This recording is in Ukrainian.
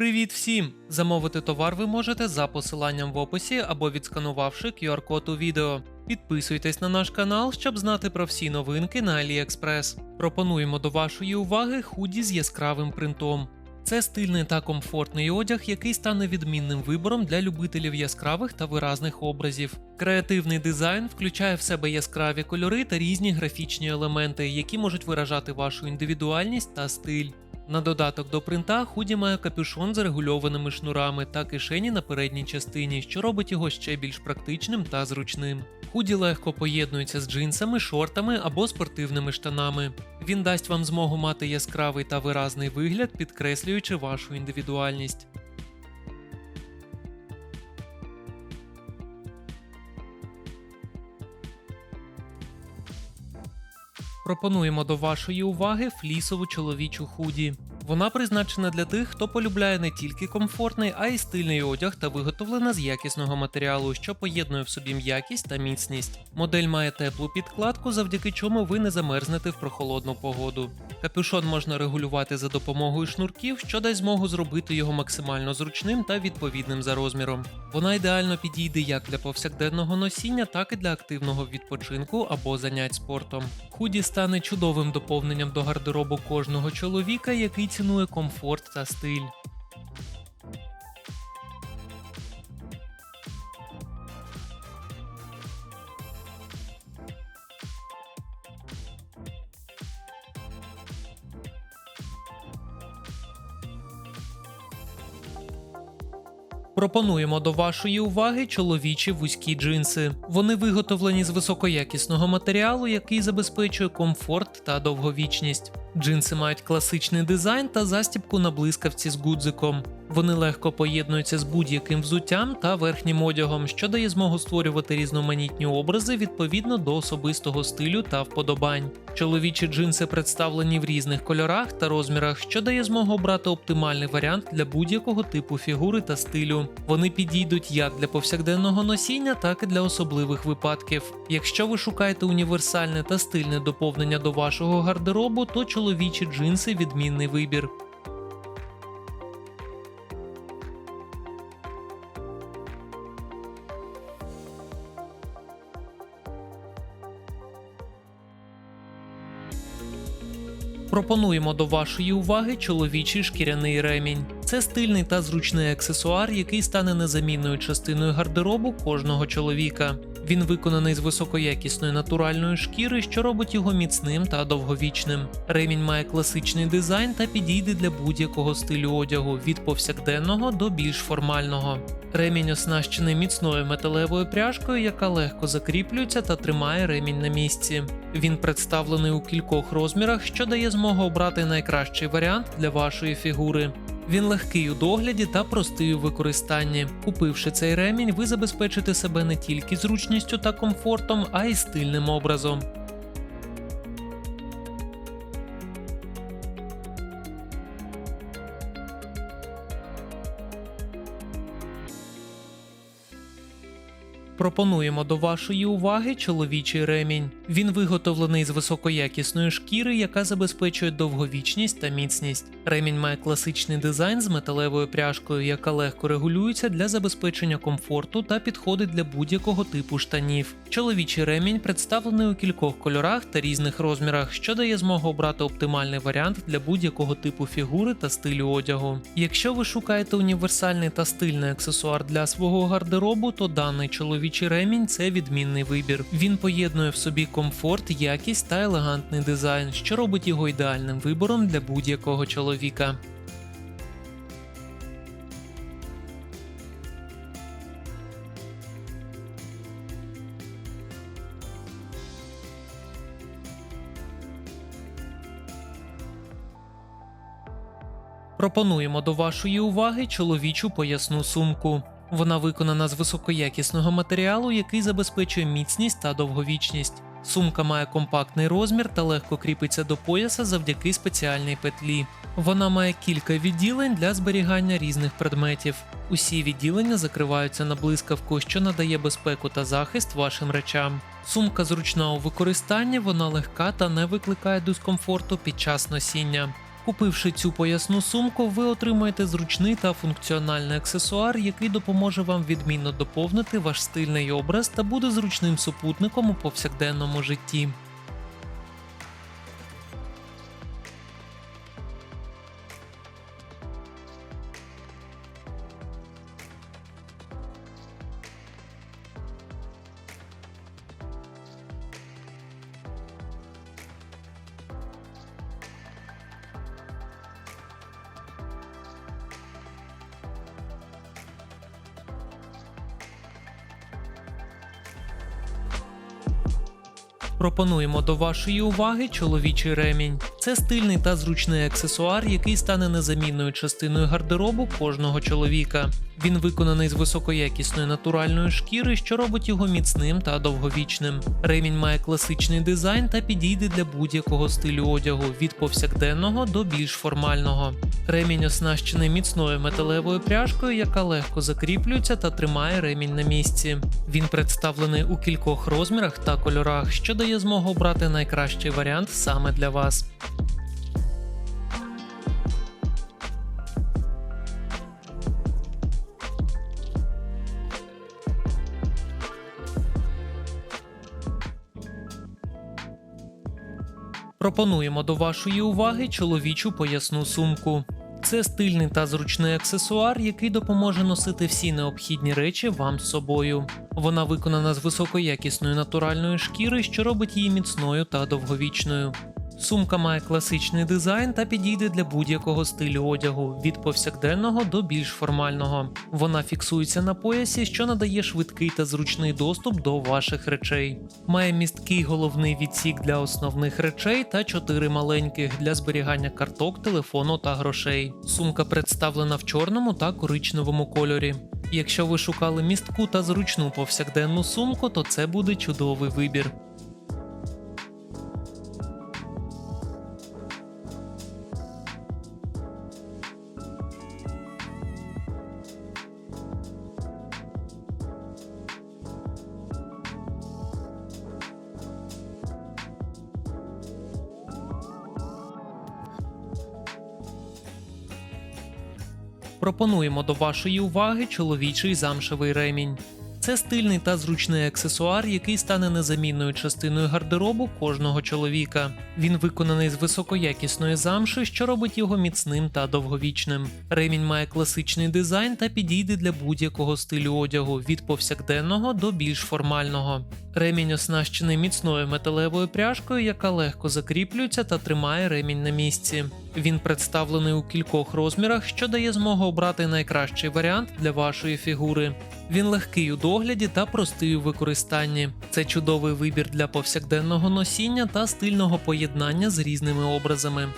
Привіт всім! Замовити товар ви можете за посиланням в описі або відсканувавши QR-код у відео. Підписуйтесь на наш канал, щоб знати про всі новинки на AliExpress. Пропонуємо до вашої уваги худі з яскравим принтом. Це стильний та комфортний одяг, який стане відмінним вибором для любителів яскравих та виразних образів. Креативний дизайн включає в себе яскраві кольори та різні графічні елементи, які можуть виражати вашу індивідуальність та стиль. На додаток до принта худі має капюшон з регульованими шнурами та кишені на передній частині, що робить його ще більш практичним та зручним. Худі легко поєднується з джинсами, шортами або спортивними штанами. Він дасть вам змогу мати яскравий та виразний вигляд, підкреслюючи вашу індивідуальність. Пропонуємо до вашої уваги флісову чоловічу худі. Вона призначена для тих, хто полюбляє не тільки комфортний, а й стильний одяг та виготовлена з якісного матеріалу, що поєднує в собі м'якість та міцність. Модель має теплу підкладку, завдяки чому ви не замерзнете в прохолодну погоду. Капюшон можна регулювати за допомогою шнурків, що дасть змогу зробити його максимально зручним та відповідним за розміром. Вона ідеально підійде як для повсякденного носіння, так і для активного відпочинку або занять спортом. Худі стане чудовим доповненням до гардеробу кожного чоловіка, який цінує комфорт та стиль. Пропонуємо до вашої уваги чоловічі вузькі джинси. Вони виготовлені з високоякісного матеріалу, який забезпечує комфорт та довговічність. Джинси мають класичний дизайн та застібку на блискавці з гудзиком. Вони легко поєднуються з будь-яким взуттям та верхнім одягом, що дає змогу створювати різноманітні образи відповідно до особистого стилю та вподобань. Чоловічі джинси представлені в різних кольорах та розмірах, що дає змогу обрати оптимальний варіант для будь-якого типу фігури та стилю. Вони підійдуть як для повсякденного носіння, так і для особливих випадків. Якщо ви шукаєте універсальне та стильне доповнення до вашого гардеробу, то чоловічі джинси відмінний вибір. Пропонуємо до вашої уваги чоловічий шкіряний ремінь. Це стильний та зручний аксесуар, який стане незамінною частиною гардеробу кожного чоловіка. Він виконаний з високоякісної натуральної шкіри, що робить його міцним та довговічним. Ремінь має класичний дизайн та підійде для будь-якого стилю одягу від повсякденного до більш формального. Ремінь оснащений міцною металевою пряжкою, яка легко закріплюється та тримає ремінь на місці. Він представлений у кількох розмірах, що дає змогу обрати найкращий варіант для вашої фігури. Він легкий у догляді та простий у використанні. Купивши цей ремінь, ви забезпечите себе не тільки зручністю та комфортом, а й стильним образом. Пропонуємо до вашої уваги чоловічий ремінь. Він виготовлений з високоякісної шкіри, яка забезпечує довговічність та міцність. Ремінь має класичний дизайн з металевою пряжкою, яка легко регулюється для забезпечення комфорту та підходить для будь-якого типу штанів. Чоловічий ремінь представлений у кількох кольорах та різних розмірах, що дає змогу обрати оптимальний варіант для будь-якого типу фігури та стилю одягу. Якщо ви шукаєте універсальний та стильний аксесуар для свого гардеробу, то даний чоловічий ремінь це відмінний вибір. Він поєднує в собі комфорт, якість та елегантний дизайн, що робить його ідеальним вибором для будь-якого чоловіка. Пропонуємо до вашої уваги чоловічу поясну сумку. Вона виконана з високоякісного матеріалу, який забезпечує міцність та довговічність. Сумка має компактний розмір та легко кріпиться до пояса завдяки спеціальній петлі. Вона має кілька відділень для зберігання різних предметів. Усі відділення закриваються на блискавку, що надає безпеку та захист вашим речам. Сумка зручна у використанні, вона легка та не викликає дискомфорту під час носіння. Купивши цю поясну сумку, ви отримаєте зручний та функціональний аксесуар, який допоможе вам відмінно доповнити ваш стильний образ та буде зручним супутником у повсякденному житті. Пропонуємо до вашої уваги чоловічий ремінь. Це стильний та зручний аксесуар, який стане незамінною частиною гардеробу кожного чоловіка. Він виконаний з високоякісної натуральної шкіри, що робить його міцним та довговічним. Ремінь має класичний дизайн та підійде для будь-якого стилю одягу від повсякденного до більш формального. Ремінь оснащений міцною металевою пряжкою, яка легко закріплюється та тримає ремінь на місці. Він представлений у кількох розмірах та кольорах, що дає змогу обрати найкращий варіант саме для вас. Пропонуємо до вашої уваги чоловічу поясну сумку. Це стильний та зручний аксесуар, який допоможе носити всі необхідні речі вам з собою. Вона виконана з високоякісної натуральної шкіри, що робить її міцною та довговічною. Сумка має класичний дизайн та підійде для будь-якого стилю одягу від повсякденного до більш формального. Вона фіксується на поясі, що надає швидкий та зручний доступ до ваших речей. Має місткий головний відсік для основних речей та чотири маленьких для зберігання карток, телефону та грошей. Сумка представлена в чорному та коричневому кольорі. Якщо ви шукали містку та зручну повсякденну сумку, то це буде чудовий вибір. Пропонуємо до вашої уваги чоловічий замшевий ремінь. Це стильний та зручний аксесуар, який стане незамінною частиною гардеробу кожного чоловіка. Він виконаний з високоякісної замши, що робить його міцним та довговічним. Ремінь має класичний дизайн та підійде для будь-якого стилю одягу від повсякденного до більш формального. Ремінь оснащений міцною металевою пряжкою, яка легко закріплюється та тримає ремінь на місці. Він представлений у кількох розмірах, що дає змогу обрати найкращий варіант для вашої фігури. Він легкий у догляді та простий у використанні. Це чудовий вибір для повсякденного носіння та стильного поєднання з різними образами.